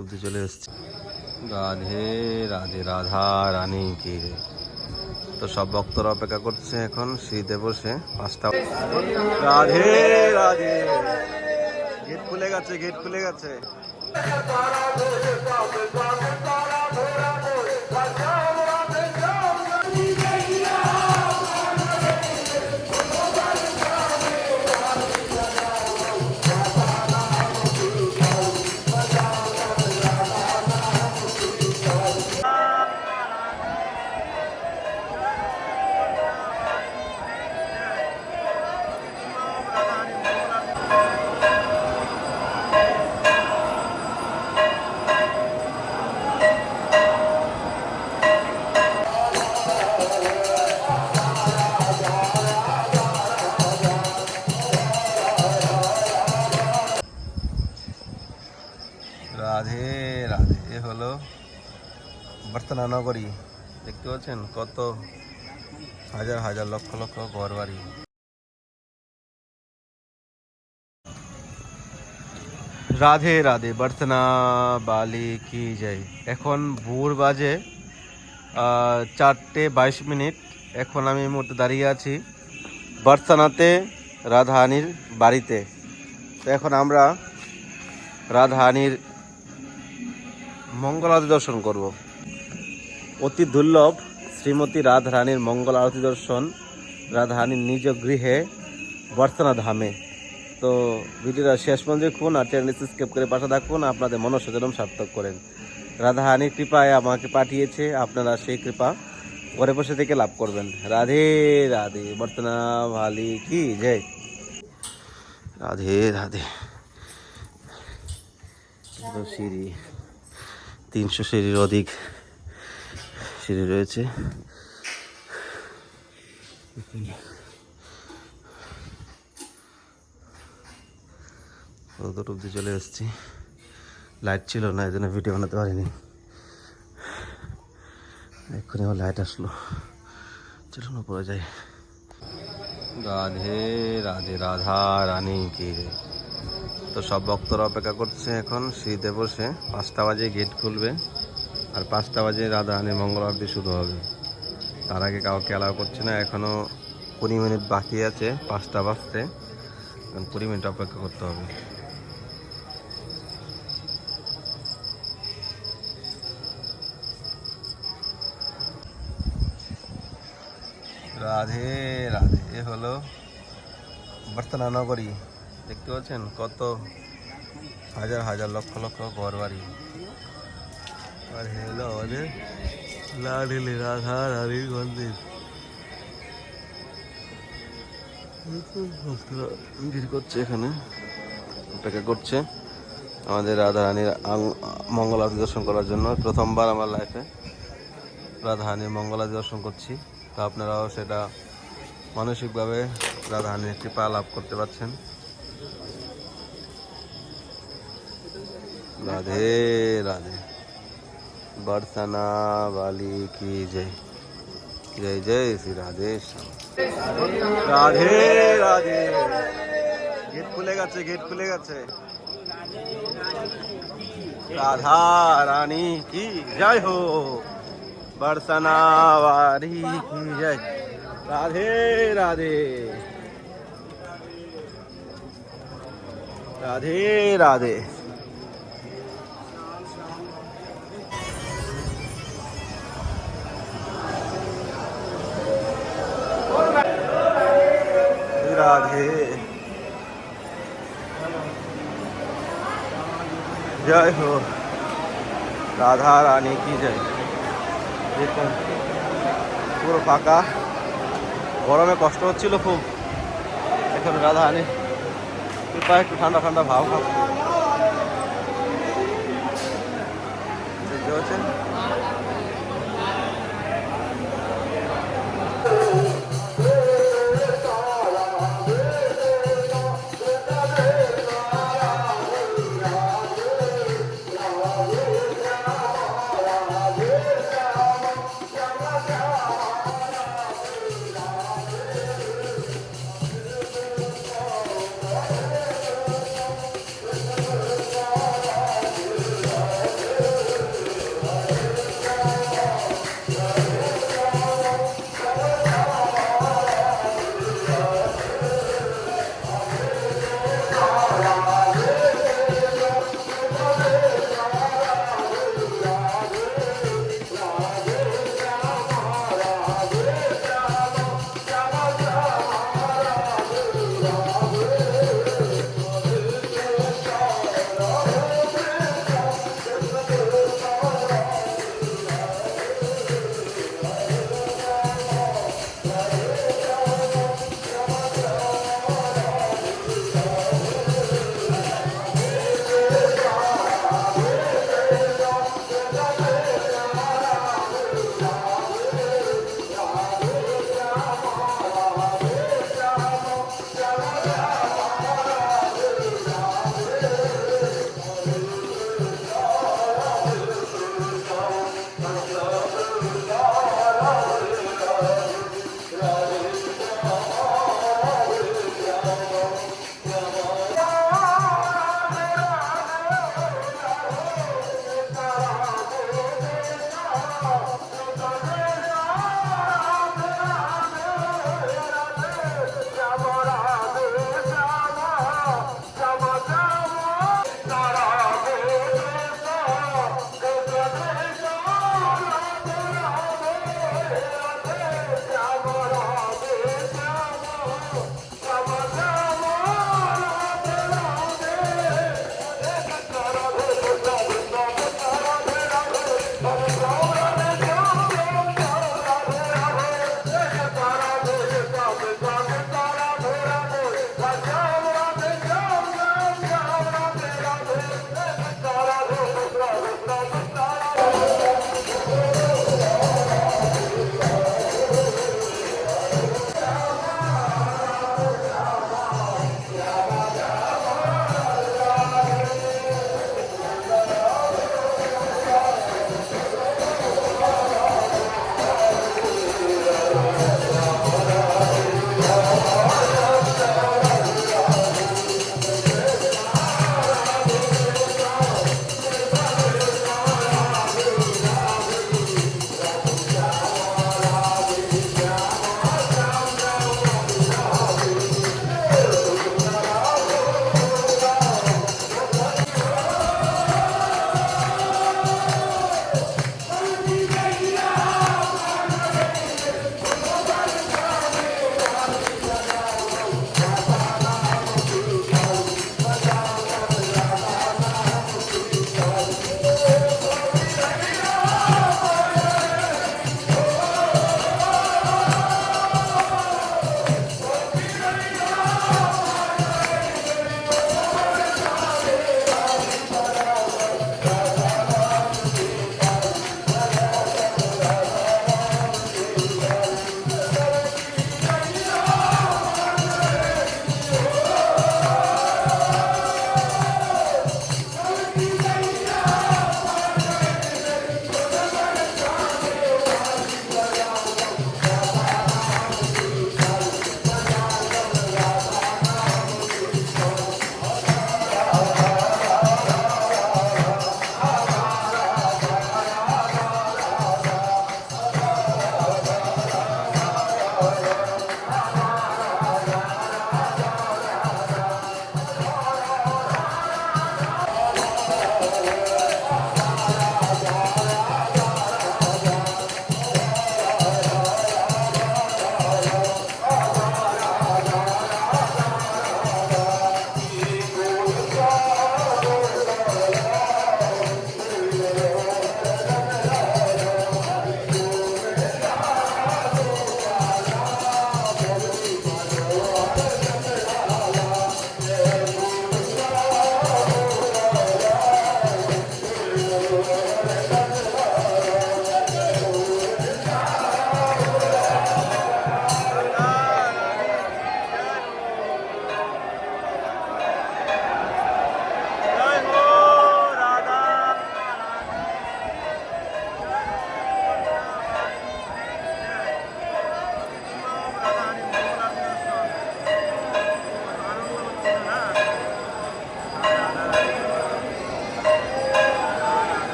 অব্দি চলে এসছে রাধে রাধে, রাধা, রানী কি। তো সব ভক্তরা অপেক্ষা করছে এখন শীতে বসে পাঁচটা রাধে রাধে। গেট খুলে গেছে, গেট খুলে গেছে। পাচ্ছেন কত হাজার হাজার, লক্ষ লক্ষ ঘর বাড়ি রাধে রাধে বর্তনা বালি কি যাই এখন ভোর বাজে চারটে বাইশ মিনিট। এখন আমি এই মুহূর্তে দাঁড়িয়ে আছি বর্তনাতে রাধাহানির বাড়িতে। তো এখন আমরা রাধাহানির মঙ্গল আরতি দর্শন করব। অতি দুর্লভ শ্রীমতী রাধারানীর মঙ্গল আরতি দর্শন রাধারানীর নিজ গৃহে বর্তনা ধামে। তো ভিডিওটা শেষ পর্যন্ত দেখুন আর চ্যানেল সাবস্ক্রাইব করে পাশে থাকুন, আপনাদের মনসচেতন সার্থক করেন। রাধাহানির কৃপায় আমাকে পাঠিয়েছে, আপনারা সেই কৃপা ঘরে বসে থেকে লাভ করবেন। রাধে রাধে, বর্তনা ভালি কি জয়। রাধে রাধে। সিঁড়ি, তিনশো সিঁড়ির অধিক সিঁড়ি রয়েছে। কত অব্দি চলে এসেছি। লাইট ছিল না এই জন্য ভিডিও বানাতে পারিনি। এক্ষুনি আমার লাইট আসলো। চলুন পড়ে যাই। রাধে রাধে রাধা, রানী কি। তো সব ভক্তরা অপেক্ষা করছে এখন শীতে বসে। পাঁচটা বাজে গেট খুলবে। আর পাঁচটা বাজে রাধা রাধাহানির মঙ্গল আরতি শুরু হবে। তার আগে কাউকে অ্যালাউ করছে না এখনও কুড়ি মিনিট বাকি আছে, পাঁচটা বাজতে। এখন কুড়ি মিনিট অপেক্ষা করতে হবে। রাধে রাধে, এ হলো বর্তনা নগরী। দেখতে পাচ্ছেন কত হাজার হাজার লক্ষ লক্ষ ঘর বাড়ি আর হলো আমাদের লাডলি রাধা রানীর মন্দির ভিড় করছে এখানে, অপেক্ষা করছে। আমাদের রাধা রানীর আং- মঙ্গল আরতি দর্শন করার জন্য। প্রথমবার আমার লাইফে রাধাহানির মঙ্গল আরতি দর্শন করছি। তো আপনারাও সেটা মানসিকভাবে রাধাহানির কৃপা লাভ করতে পারছেন। রাধে রাধে। बरसना वाली की जय। जय जय श्री राधेश राधे राधे। गेट खुलेगा चे गेट खुलेगा चे राधा रानी की जय हो। बरसना वाली की जय। राधे राधे। राधे राधे। রাধে জয় হো রাধা রানী কি জয় দেখুন পুরো ফাঁকা গরমে কষ্ট হচ্ছিল খুব এখন রাধা রানী কৃপা একটু ঠান্ডা ঠান্ডা ভাব ভাব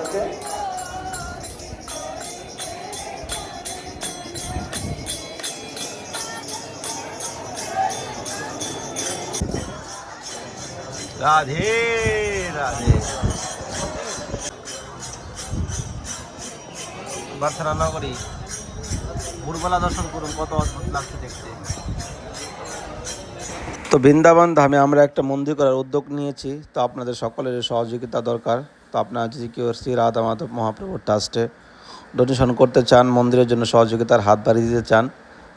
আছে রাধে রাধে। বার্থনা নগরী ভোরবেলা দর্শন করুন কত অদ্ভুত লাগছে দেখতে। তো বৃন্দাবন ধামে আমরা একটা মন্দির করার উদ্যোগ নিয়েছি তো আপনাদের সকলের সহযোগিতা দরকার। তো আপনারা যদি কেউ শ্রী রাধা মাধব মহাপ্রভুর ট্রাস্টে ডোনেশন করতে চান, মন্দিরের জন্য সহযোগিতার হাত বাড়িয়ে দিতে চান,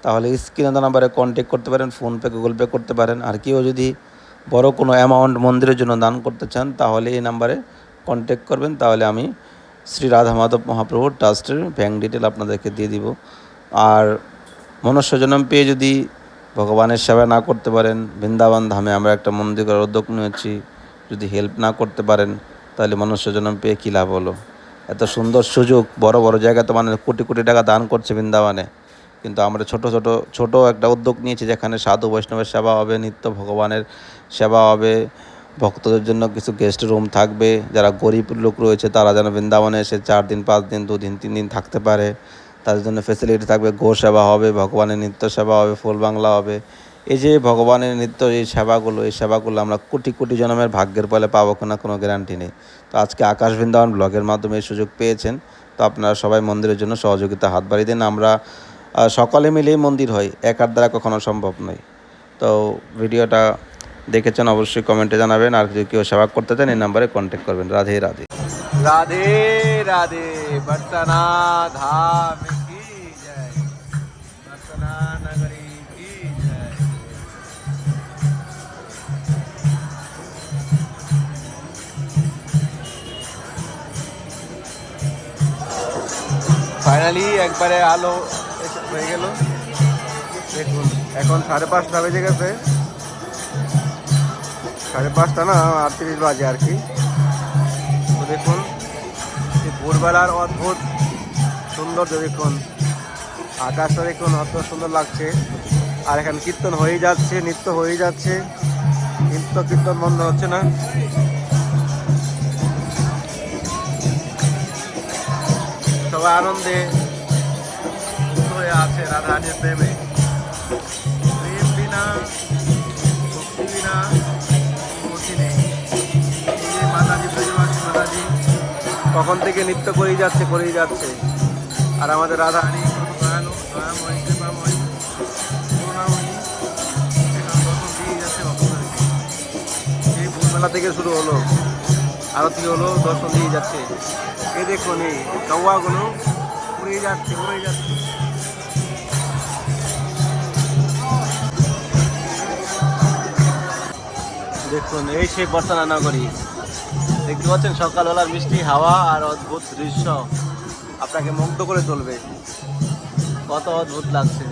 তাহলে স্ক্রিনে দেওয়া নাম্বারে কন্ট্যাক্ট করতে পারেন ফোনপে গুগল পে করতে পারেন। আর কেউ যদি বড় কোনো অ্যামাউন্ট মন্দিরের জন্য দান করতে চান, তাহলে এই নাম্বারে কন্ট্যাক্ট করবেন, তাহলে আমি শ্রী রাধা মাধব মহাপ্রভুর ট্রাস্টের ব্যাঙ্ক ডিটেল আপনাদেরকে দিয়ে দিব। আর মনুষ্য জন্ম পেয়ে যদি ভগবানের সেবা না করতে পারেন, বৃন্দাবন ধামে আমরা একটা মন্দির করার উদ্যোগ নিয়েছি, যদি হেল্প না করতে পারেন তাহলে মনুষ্য জন্ম পেয়ে কী লাভ হলো? এত সুন্দর সুযোগ, বড় বড় জায়গায় তো মানে কোটি কোটি টাকা দান করছে বৃন্দাবনে। কিন্তু আমরা ছোট ছোট ছোট একটা উদ্যোগ নিয়েছি যেখানে সাধু বৈষ্ণবের সেবা হবে, নিত্য ভগবানের সেবা হবে, ভক্তদের জন্য কিছু গেস্ট রুম থাকবে, যারা গরিব লোক রয়েছে তারা যেন বৃন্দাবনে এসে চার দিন, পাঁচ দিন, দু দিন, তিন দিন থাকতে পারে। তাদের জন্য ফেসিলিটি থাকবে গো সেবা হবে, ভগবানের নিত্য সেবা হবে, ফুল বাংলা হবে। এই যে ভগবানের নিত্য এই সেবাগুলো এই সেবাগুলো আমরা কোটি কোটি জন্মের ভাগ্যের ফলে পাবো কিনা কোনো গ্যারান্টি নেই। তো আজকে আকাশ বৃন্দাবন ব্লগের মাধ্যমে এই সুযোগ পেয়েছেন। তো আপনারা সবাই মন্দিরের জন্য সহযোগিতা হাত বাড়িয়ে দিন। আমরা সকলে মিলেই মন্দির হয়, একার দ্বারা কখনো সম্ভব নয়। তো ভিডিওটা দেখেছেন অবশ্যই কমেন্টে জানাবেন। আর যদি কেউ সেবা করতে চান, এই নাম্বারে কন্ট্যাক্ট করবেন। রাধে রাধে। রাধে রাধে বর্তনা ধাম। ফাইনালি একবারে আলো হয়ে গেল। দেখুন, এখন সাড়ে পাঁচটা বেজে গেছে। সাড়ে পাঁচটা না, আটত্রিশ বাজে আর কি। তো দেখুন ভোরবেলার অদ্ভুত সৌন্দর্য দেখুন, আকাশটা দেখুন অত সুন্দর লাগছে। আর এখানে কীর্তন হয়ে যাচ্ছে, নৃত্য হয়ে যাচ্ছে। নৃত্য কীর্তন বন্ধ হচ্ছে না। সবাই আনন্দে হয়ে আছে রাধারানীর প্রেমে। প্রেম বিনা, ভক্তি বিনা মাতাজি কখন থেকে নৃত্য করেই যাচ্ছে করেই যাচ্ছে। আর আমাদের কত দয়ালু, দয়াময় দর্শন যাচ্ছে এই ভোরবেলা থেকে শুরু হলো, আরতি হলো, দর্শন দিয়ে যাচ্ছে। এই দেখুন, এই কৌয়াগুলো উড়ে যাচ্ছে উড়ে যাচ্ছে। দেখুন, এই সেই বর্ষানা নগরী। দেখতে পাচ্ছেন, সকালবেলার মিষ্টি হাওয়া আর অদ্ভুত দৃশ্য। আপনাকে মুগ্ধ করে তুলবে। কত অদ্ভুত লাগছে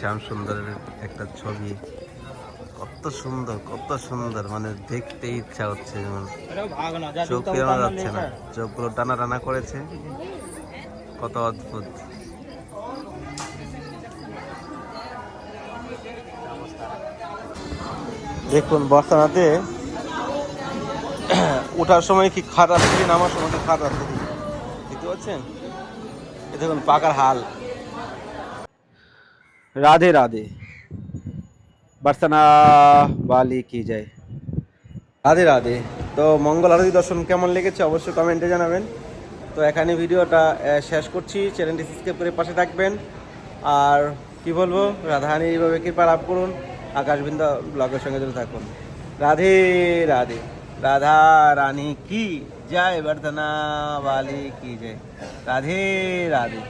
শ্যাম সুন্দরের একটা ছবি। কত সুন্দর কত সুন্দর মানে দেখতে ইচ্ছা হচ্ছে যেমন। চোখ ফেরানো যাচ্ছে না, চোখগুলো টানা টানা করেছে। কত অদ্ভুত। দেখুন বর্ষানাতে ওঠার সময় কি খাট রাস্তা নামার সময় কি খাট রাস্তা দেখতে পাচ্ছেন? এ দেখুন, পাকার হাল। রাধে রাধে। বার্সানা বালি কি যায় রাধে রাধে। তো মঙ্গল আরতি দর্শন কেমন লেগেছে অবশ্যই কমেন্টে জানাবেন। তো এখানে ভিডিওটা শেষ করছি। চ্যানেলটি সাবস্ক্রাইব করে পাশে থাকবেন। আর কি বলব রাধাহানি এইভাবে কৃপা লাভ করুন। আকাশবিন্দা ব্লগের সঙ্গে জুড়ে থাকুন। রাধে রাধে। রাধা রানী কি জয় বর্ধনা বালি কি জয়। রাধে রাধে।